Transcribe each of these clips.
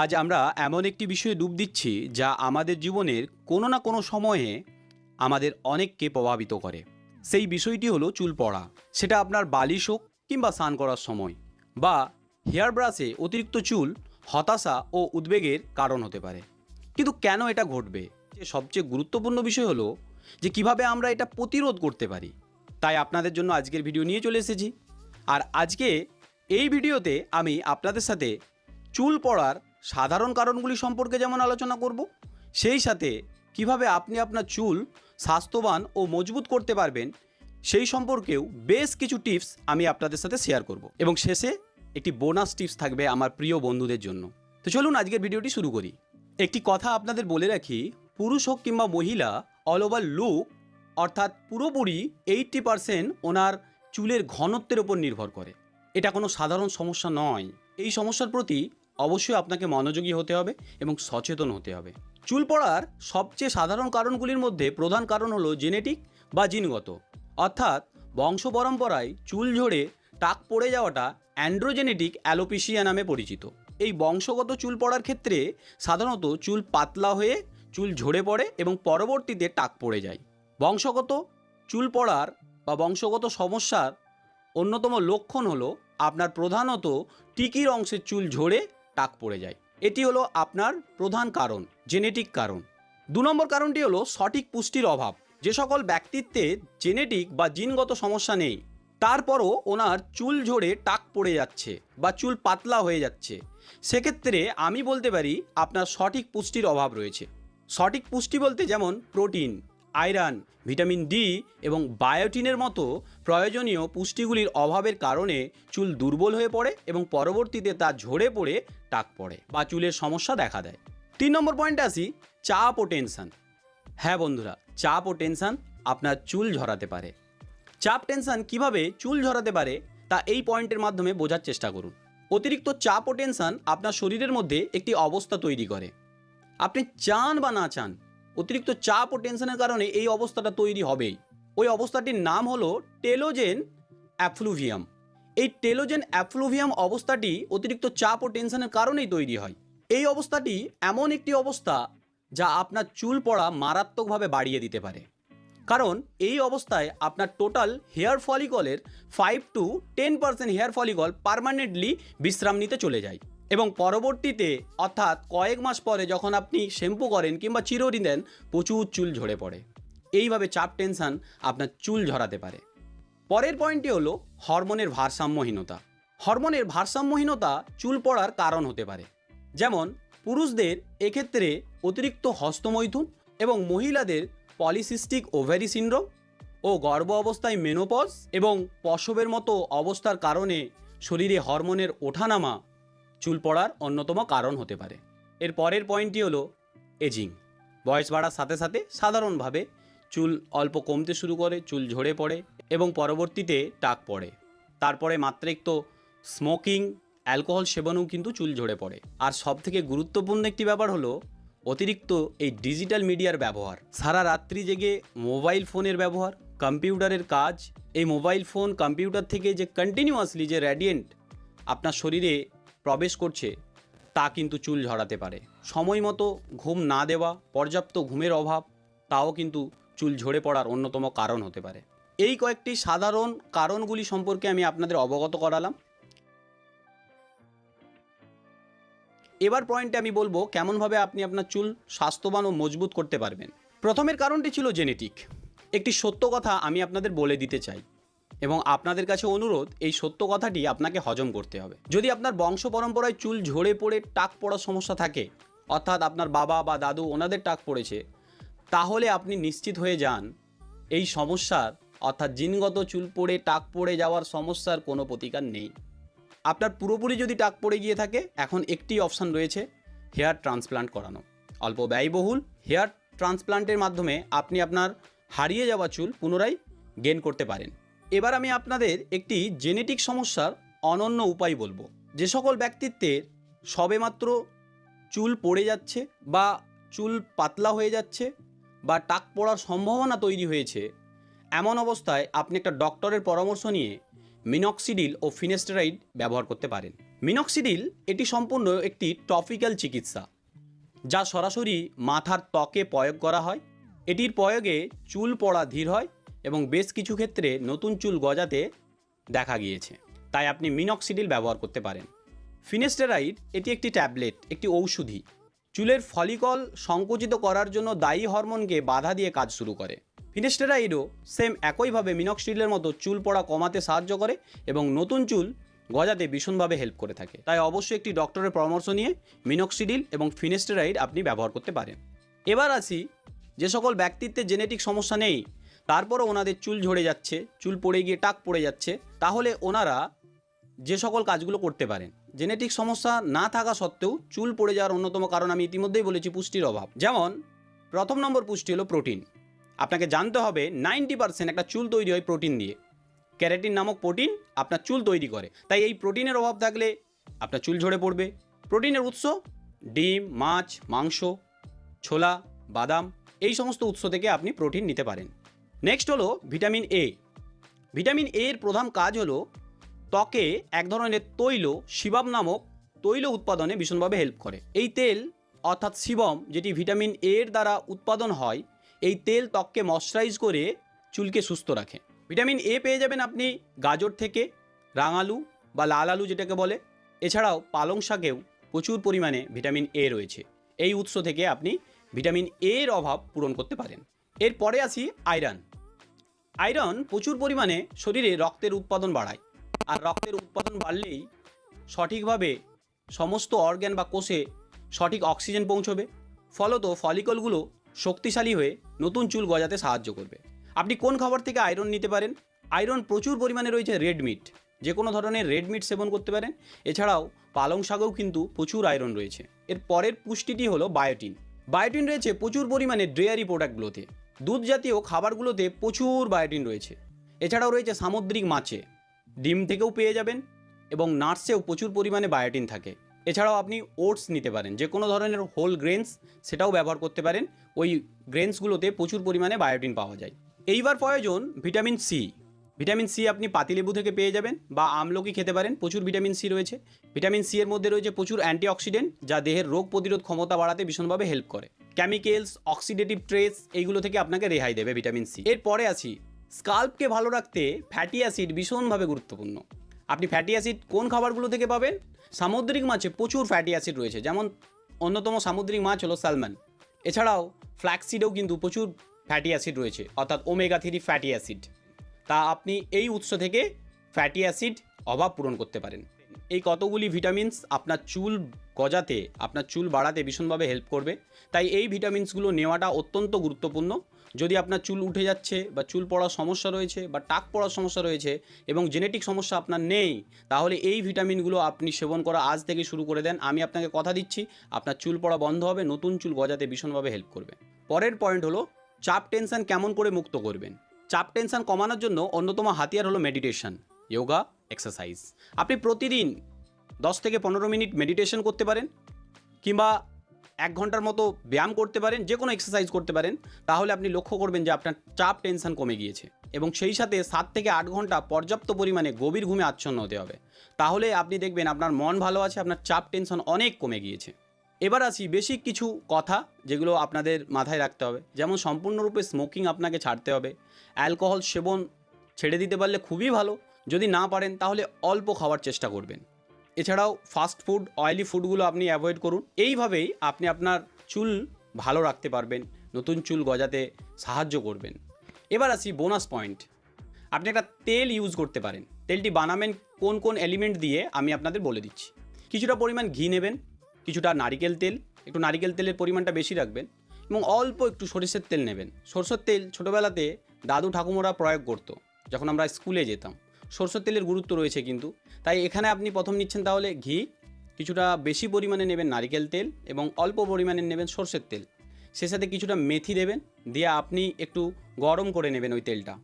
আজ আমরা এমন একটি বিষয়ে ডুব দিচ্ছি যা আমাদের জীবনের কোনো না কোনো সময়ে আমাদের অনেককে প্রভাবিত করে। সেই বিষয়টি হলো চুল পড়া। সেটা আপনার বালিশ হোক কিংবা স্নান করার সময় বা হেয়ার ব্রাশে অতিরিক্ত চুল হতাশা ও উদ্বেগের কারণ হতে পারে। কিন্তু কেন এটা ঘটবে? সবচেয়ে গুরুত্বপূর্ণ বিষয় হলো যে কীভাবে আমরা এটা প্রতিরোধ করতে পারি। তাই আপনাদের জন্য আজকের ভিডিও নিয়ে চলে এসেছি। আর আজকে এই ভিডিওতে আমি আপনাদের সাথে চুল পড়ার সাধারণ কারণগুলি সম্পর্কে যেমন আলোচনা করব, সেই সাথে কীভাবে আপনি আপনার চুল স্বাস্থ্যবান ও মজবুত করতে পারবেন, সেই সম্পর্কেও বেশ কিছু টিপস আমি আপনাদের সাথে শেয়ার করব। এবং শেষে একটি বোনাস টিপস থাকবে আমার প্রিয় বন্ধুদের জন্য। তো চলুন আজকের ভিডিওটি শুরু করি। একটি কথা আপনাদের বলে রাখি, পুরুষ হোক কিংবা মহিলা অল ওভার লুক অর্থাৎ পুরোপুরি এইটটি পারসেন্ট ওনার চুলের ঘনত্বের ওপর নির্ভর করে। এটা কোনো সাধারণ সমস্যা নয়। এই সমস্যার প্রতি অবশ্যই আপনাকে মনোযোগী হতে হবে এবং সচেতন হতে হবে। চুল পড়ার সবচেয়ে সাধারণ কারণগুলির মধ্যে প্রধান কারণ হলো জেনেটিক বা জিনগত। অর্থাৎ বংশ পরম্পরায় চুল ঝরে টাক পড়ে যাওয়াটা অ্যান্ড্রোজেনেটিক অ্যালোপিসিয়া নামে পরিচিত। এই বংশগত চুল পড়ার ক্ষেত্রে সাধারণত চুল পাতলা হয়ে চুল ঝরে পড়ে এবং পরবর্তীতে টাক পড়ে যায়। বংশগত চুল পড়ার বা বংশগত সমস্যার অন্যতম লক্ষণ হলো আপনার প্রধানত টিকির অংশের চুল ঝরে টাক পড়ে যায়। এটি হলো আপনার প্রধান কারণ জেনেটিক কারণ। দু নম্বর কারণটি হলো সঠিক পুষ্টির অভাব। যে সকল ব্যক্তিত্বে জেনেটিক বা জিনগত সমস্যা নেই, তারপরও ওনার চুল ঝরে টাক পড়ে যাচ্ছে বা চুল পাতলা হয়ে যাচ্ছে। সেক্ষেত্রে আমি বলতে পারি আপনার সঠিক পুষ্টির অভাব রয়েছে। সঠিক পুষ্টি বলতে যেমন প্রোটিন আয়রন, ভিটামিন ডি এবং বায়োটিনের মতো প্রয়োজনীয় পুষ্টিগুলির অভাবের কারণে চুল দুর্বল হয়ে পড়ে এবং পরবর্তীতে তা ঝরে পড়ে টাক পড়ে বা চুলের সমস্যা দেখা দেয়। তিন নম্বর পয়েন্টে আসি চাপ ও টেনশন হ্যাঁ বন্ধুরা চাপ ও টেনশন আপনার চুল ঝরাতে পারে। চাপ টেনশন কীভাবে চুল ঝরাতে পারে তা এই পয়েন্টের মাধ্যমে বোঝার চেষ্টা করুন। অতিরিক্ত চাপ ও টেনশন আপনার শরীরের মধ্যে একটি অবস্থা তৈরি করে। আপনি চান বা না চান অতিরিক্ত চাপ ও টেনশনের কারণে এই অবস্থাটা তৈরি হবেই। ওই অবস্থাটির নাম হলো টেলোজেন অ্যাফ্লুভিয়াম। এই টেলোজেন অ্যাফ্লুভিয়াম অবস্থাটি অতিরিক্ত চাপ ও টেনশনের কারণেই তৈরি হয়। এই অবস্থাটি এমন একটি অবস্থা যা আপনার চুল পড়া মারাত্মকভাবে বাড়িয়ে দিতে পারে। কারণ এই অবস্থায় আপনার total hair ফলিকলের five to ten percent hair follicle permanently বিশ্রাম নিতে চলে যায়। এবং পরবর্তীতে, অর্থাৎ কয়েক মাস পরে যখন আপনি শ্যাম্পু করেন কিংবা চিরুনি দেন, প্রচুর চুল ঝরে পড়ে। এইভাবে চাপ, টেনশন আপনার চুল ঝরাতে পারে। পরের পয়েন্টটি হলো হরমোনের ভারসাম্যহীনতা। হরমোনের ভারসাম্যহীনতা চুল পড়ার কারণ হতে পারে। যেমন, পুরুষদের এক্ষেত্রে অতিরিক্ত হস্তমৈথুন এবং মহিলাদের পলিসিস্টিক ওভারি সিন্ড্রোম ও গর্ভ অবস্থায় মেনোপজ এবং পশবের মতো অবস্থার কারণে শরীরে হরমোনের ওঠানামা চুল পড়ার অন্যতম কারণ হতে পারে। এর পরের পয়েন্টটি হলো এজিং। বয়স বাড়ার সাথে সাথে সাধারণভাবে চুল অল্প কমতে শুরু করে, চুল ঝরে পড়ে এবং পরবর্তীতে টাক পড়ে। তারপরে মাত্রাতিরিক্ত স্মোকিং, অ্যালকোহল সেবনেও কিন্তু চুল ঝরে পড়ে। আর সবথেকে গুরুত্বপূর্ণ একটি ব্যাপার হলো অতিরিক্ত এই ডিজিটাল মিডিয়ার ব্যবহার। সারা রাত্রি জেগে মোবাইল ফোনের ব্যবহার, কম্পিউটারের কাজ, এই মোবাইল ফোন, কম্পিউটার থেকে যে কন্টিনিউয়াসলি যে র্যাডিয়েন্ট আপনার শরীরে প্রবেশ করছে, তা কিন্তু চুল ঝরাতে পারে। সময় মতো ঘুম না দেওয়া, পর্যাপ্ত ঘুমের অভাব, তাও কিন্তু চুল ঝরে পড়ার অন্যতম কারণ হতে পারে। এই কয়েকটি সাধারণ কারণগুলি সম্পর্কে আমি আপনাদের অবগত করালাম। এবার পয়েন্টে আমি বলব কেমনভাবে আপনি আপনার চুল স্বাস্থ্যবান ও মজবুত করতে পারবেন। প্রথমের কারণটি ছিল জেনেটিক। একটি সত্য কথা আমি আপনাদের বলে দিতে চাই। এবং আপনাদের কাছে অনুরোধ, এই সত্য কথাটি আপনাকে হজম করতে হবে। যদি আপনার বংশ পরম্পরায় চুল ঝরে পড়ে টাক পড়ার সমস্যা থাকে, অর্থাৎ আপনার বাবা বা দাদু ওনাদের টাক পড়েছে, তাহলে আপনি নিশ্চিত হয়ে যান, এই সমস্যার, অর্থাৎ জিনগত চুল পড়ে, টাক পড়ে যাওয়ার সমস্যার কোনো প্রতিকার নেই। আপনার পুরোপুরি যদি টাক পড়ে গিয়ে থাকে, এখন একটি অপশান রয়েছে, হেয়ার ট্রান্সপ্লান্ট করানো। অল্প ব্যয়বহুল হেয়ার ট্রান্সপ্লান্টের মাধ্যমে আপনি আপনার হারিয়ে যাওয়া চুল পুনরায় গেন করতে পারেন। এবার আমি আপনাদের একটি জেনেটিক সমস্যার অনন্য উপায় বলব। যে সকল ব্যক্তিত্বের সবেমাত্র চুল পড়ে যাচ্ছে বা চুল পাতলা হয়ে যাচ্ছে বা টাক পড়ার সম্ভাবনা তৈরি হয়েছে, এমন অবস্থায় আপনি একটা ডক্টরের পরামর্শ নিয়ে মিনক্সিডিল ও ফিনেস্টেরাইড ব্যবহার করতে পারেন। মিনক্সিডিল এটি সম্পূর্ণ একটি টপিক্যাল চিকিৎসা, যা সরাসরি মাথার ত্বকে প্রয়োগ করা হয়। এটির প্রয়োগে চুল পড়া ধীর হয় এবং বেশ কিছু ক্ষেত্রে নতুন চুল গজাতে দেখা গিয়েছে। তাই আপনি মিনক্সিডিল ব্যবহার করতে পারেন। ফিনেস্টেরাইড এটি একটি ট্যাবলেট, একটি ঔষধি। চুলের ফলিকল সংকুচিত করার জন্য দায়ী হরমোনকে বাধা দিয়ে কাজ শুরু করে। ফিনেস্টেরাইডও সেম একইভাবে মিনক্সিডিলের মতো চুল পড়া কমাতে সাহায্য করে এবং নতুন চুল গজাতে ভীষণভাবে হেল্প করে থাকে। তাই অবশ্যই একটি ডক্টরের পরামর্শ নিয়ে মিনক্সিডিল এবং ফিনেস্টেরাইড আপনি ব্যবহার করতে পারেন। এবার আসি যে সকল ব্যক্তিত্বের জেনেটিক সমস্যা নেই তারপরও ওনাদের চুল ঝরে যাচ্ছে, চুল পড়ে গিয়ে টাক পড়ে যাচ্ছে। তাহলে ওনারা যে সকল কাজগুলো করতে পারেন, জেনেটিক সমস্যা না থাকা সত্ত্বেও চুল পড়ে যাওয়ার অন্যতম কারণ আমি ইতিমধ্যেই বলেছি পুষ্টির অভাব। যেমন, প্রথম নম্বর পুষ্টি হলো প্রোটিন। আপনাকে জানতে হবে নাইনটি পার্সেন্ট একটা চুল তৈরি হয় প্রোটিন দিয়ে। ক্যারাটিন নামক প্রোটিন আপনার চুল তৈরি করে। তাই এই প্রোটিনের অভাব থাকলে আপনার চুল ঝরে পড়বে। প্রোটিনের উৎস ডিম, মাছ, মাংস, ছোলা, বাদাম, এই সমস্ত উৎস থেকে আপনি প্রোটিন নিতে পারেন। নেক্সট হলো ভিটামিন এ ভিটামিন এ এর প্রধান কাজ হলো ত্বকে এক ধরনের তৈল, শিবাম নামক তৈল উৎপাদনে ভীষণভাবে হেল্প করে। এই তেল, অর্থাৎ শিবম, যেটি ভিটামিন এ এর দ্বারা উৎপাদন হয়, এই তেল ত্বককে ময়শ্চারাইজ করে চুলকে সুস্থ রাখে। ভিটামিন এ পেয়ে যাবেন আপনি গাজর থেকে, রাঙালু বা লাল আলু যেটাকে বলে। এছাড়াও পালং শাকেও প্রচুর পরিমাণে ভিটামিন এ রয়েছে। এই উৎস থেকে আপনি ভিটামিন এ এর অভাব পূরণ করতে পারেন। এরপরে আসি আয়রন আয়রন প্রচুর পরিমাণে শরীরে রক্তের উৎপাদন বাড়ায়। আর রক্তের উৎপাদন বাড়লেই সঠিকভাবে সমস্ত অর্গ্যান বা কোষে সঠিক অক্সিজেন পৌঁছবে। ফলত ফলিকলগুলো শক্তিশালী হয়ে নতুন চুল গজাতে সাহায্য করবে। আপনি কোন খাবার থেকে আয়রন নিতে পারেন? আয়রন প্রচুর পরিমাণে রয়েছে রেড মিট যে কোনো ধরনের রেড মিট সেবন করতে পারেন। এছাড়াও পালং শাকেও কিন্তু প্রচুর আয়রন রয়েছে। এর পরের পুষ্টিটি হলো বায়োটিন বায়োটিন রয়েছে প্রচুর পরিমাণে ডেয়ারি প্রোডাক্টগুলোতে দুধ জাতীয় খাবারগুলোতে প্রচুর বায়োটিন রয়েছে। এছাড়াও রয়েছে সামুদ্রিক মাছে। ডিম থেকেও পেয়ে যাবেন এবং নাটসেও প্রচুর পরিমাণে বায়োটিন থাকে। এছাড়াও আপনি ওটস নিতে পারেন, যে কোনো ধরনের হোল গ্রেনস সেটাও ব্যবহার করতে পারেন। ওই গ্রেনসগুলোতে প্রচুর পরিমাণে বায়োটিন পাওয়া যায়। এইবার প্রয়োজন ভিটামিন সি। ভিটামিন সি আপনি পাতিলেবু থেকে পেয়ে যাবেন বা আমলকি খেতে পারেন, প্রচুর ভিটামিন সি রয়েছে। ভিটামিন সি এর মধ্যে রয়েছে প্রচুর অ্যান্টিঅক্সিডেন্ট, যা দেহের রোগ প্রতিরোধ ক্ষমতা বাড়াতে ভীষণভাবে হেল্প করে। কেমিক্যালস অক্সিডেটিভ ট্রেস এইগুলো থেকে আপনাকে রেহাই দেবে ভিটামিন সি এরপরে আসি স্কাল্পকে ভালো রাখতে ফ্যাটি অ্যাসিড ভীষণভাবে গুরুত্বপূর্ণ। আপনি ফ্যাটি অ্যাসিড কোন খাবারগুলো থেকে পাবেন? সামুদ্রিক মাছে প্রচুর ফ্যাটি অ্যাসিড রয়েছে, যেমন অন্যতম সামুদ্রিক মাছ হলো স্যালমন এছাড়াও ফ্ল্যাক্সিডেও কিন্তু প্রচুর ফ্যাটি অ্যাসিড রয়েছে, অর্থাৎ ওমেগা থ্রি ফ্যাটি অ্যাসিড তা আপনি এই উৎস থেকে ফ্যাটি অ্যাসিড অভাব পূরণ করতে পারেন। এই কতগুলি ভিটামিনস আপনার চুল গজাতে, আপনার চুল বাড়াতে ভীষণভাবে হেল্প করবে। তাই এই ভিটামিনসগুলো নেওয়াটা অত্যন্ত গুরুত্বপূর্ণ। যদি আপনার চুল উঠে যাচ্ছে বা চুল পড়ার সমস্যা রয়েছে বা টাক পড়ার সমস্যা রয়েছে এবং জেনেটিক সমস্যা আপনার নেই, তাহলে এই ভিটামিনগুলো আপনি সেবন করা আজ থেকে শুরু করে দেন। আমি আপনাকে কথা দিচ্ছি, আপনার চুল পড়া বন্ধ হবে, নতুন চুল গজাতে ভীষণভাবে হেল্প করবে। পরের পয়েন্ট হলো, চাপ টেনশন কেমন করে মুক্ত করবেন? চাপ টেনশন কমানোর জন্য অন্যতম হাতিয়ার হলো মেডিটেশন যোগা এক্সারসাইজ আপনি প্রতিদিন দশ থেকে পনেরো মিনিট মেডিটেশন করতে পারেন কিংবা এক ঘণ্টার মতো ব্যায়াম করতে পারেন যে কোনো এক্সারসাইজ করতে পারেন, তাহলে আপনি লক্ষ্য করবেন যে আপনার চাপ টেনশন কমে গিয়েছে এবং সেই সাথে সাত থেকে আট ঘণ্টা পর্যাপ্ত পরিমাণে গভীর ঘুমে আচ্ছন্ন হতে হবে। তাহলে আপনি দেখবেন আপনার মন ভালো আছে, আপনার চাপ টেনশন অনেক কমে গিয়েছে। এবার আসি বেশি কিছু কথা যেগুলো আপনাদের মাথায় রাখতে হবে। যেমন সম্পূর্ণরূপে স্মোকিং আপনাকে ছাড়তে হবে। অ্যালকোহল সেবন ছেড়ে দিতে পারলে খুবই ভালো। যদি না পারেন, তাহলে অল্প খাওয়ার চেষ্টা করবেন। এছাড়াও ফাস্ট ফুড অয়েলি ফুডগুলো আপনি অ্যাভয়েড করুন। এইভাবেই আপনি আপনার চুল ভালো রাখতে পারবেন, নতুন চুল গজাতে সাহায্য করবেন। এবার আসি বোনাস পয়েন্ট আপনি একটা তেল ইউজ করতে পারেন। তেলটি বানাবেন কোন কোন এলিমেন্ট দিয়ে, আমি আপনাদের বলে দিচ্ছি। কিছুটা পরিমাণ ঘি নেবেন, কিছুটা নারিকেল তেল, একটু নারিকেল তেলের পরিমাণটা বেশি রাখবেন এবং অল্প একটু সরিষার তেল নেবেন। সরষের তেল ছোটোবেলাতে দাদু ঠাকুমারা প্রয়োগ করতো, যখন আমরা স্কুলে যেতাম। সরষের তেলের গুরুত্ব রয়েছে কিন্তু। তাই এখানে আপনি প্রথম নিচ্ছেন তাহলে ঘি, কিছুটা বেশি পরিমাণে নেবেন নারিকেল তেল এবং অল্প পরিমাণে নেবেন সরষের তেল। সে সাথে কিছুটা মেথি দেবেন, দিয়ে আপনি একটু গরম করে নেবেন ওই তেলটা।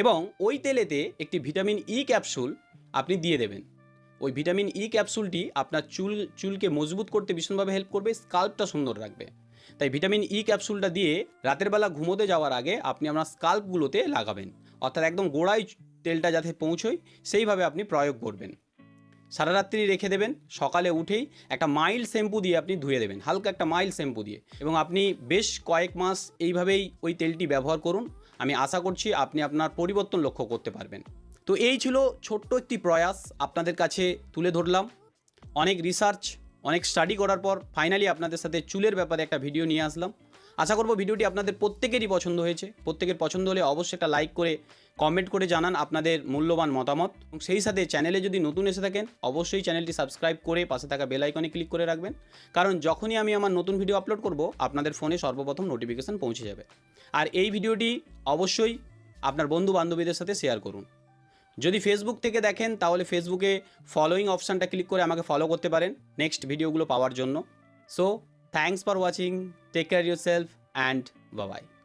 এবং ওই তেলেতে একটি ভিটামিন ই ক্যাপসুল আপনি দিয়ে দেবেন। ওই ভিটামিন ই ক্যাপসুলটি আপনার চুল, চুলকে মজবুত করতে ভীষণভাবে হেল্প করবে স্কাল্পটা সুন্দর রাখবে। তাই ভিটামিন ই ক্যাপসুলটা দিয়ে রাতের বেলা ঘুমোতে যাওয়ার আগে আপনি আপনার স্কাল্পগুলোতে লাগাবেন। অর্থাৎ একদম গোড়ায় তেলটা যাতে পৌঁছয়, সেইভাবে আপনি প্রয়োগ করবেন। সারা রাত্রি রেখে দেবেন, সকালে উঠেই একটা মাইল্ড শ্যাম্পু দিয়ে আপনি ধুয়ে দেবেন, হালকা একটা মাইল্ড শ্যাম্পু দিয়ে। এবং আপনি বেশ কয়েক মাস এইভাবেই ওই তেলটি ব্যবহার করুন। আমি আশা করছি আপনি আপনার পরিবর্তন লক্ষ্য করতে পারবেন। তো এই ছিল ছোট্ট একটি প্রয়াস আপনাদের কাছে তুলে ধরলাম। অনেক রিসার্চ অনেক স্টাডি করার পর ফাইনালি আপনাদের সাথে চুলের ব্যাপারে একটা ভিডিও নিয়ে আসলাম। আশা করব ভিডিওটি আপনাদের প্রত্যেকেরই পছন্দ হয়েছে। প্রত্যেকের পছন্দ হলে অবশ্যই একটা লাইক করে কমেন্ট করে জানান আপনাদের মূল্যবান মতামত। এবং সেই সাথে চ্যানেলে যদি নতুন এসে থাকেন, অবশ্যই চ্যানেলটি সাবস্ক্রাইব করে পাশে থাকা বেল আইকনে ক্লিক করে রাখবেন। কারণ যখনই আমি আমার নতুন ভিডিও আপলোড করব, আপনাদের ফোনে সর্বপ্রথম নোটিফিকেশন পৌঁছে যাবে। আর এই ভিডিওটি অবশ্যই আপনার বন্ধু বান্ধবীদের সাথে শেয়ার করুন। যদি ফেসবুক থেকে দেখেন, তাহলে ফেসবুকে ফলোয়িং অপশানটা ক্লিক করে আমাকে ফলো করতে পারেন। নেক্সট ভিডিওগুলো পাওয়ার জন্য। So Thanks for watching. Take care yourself and bye bye.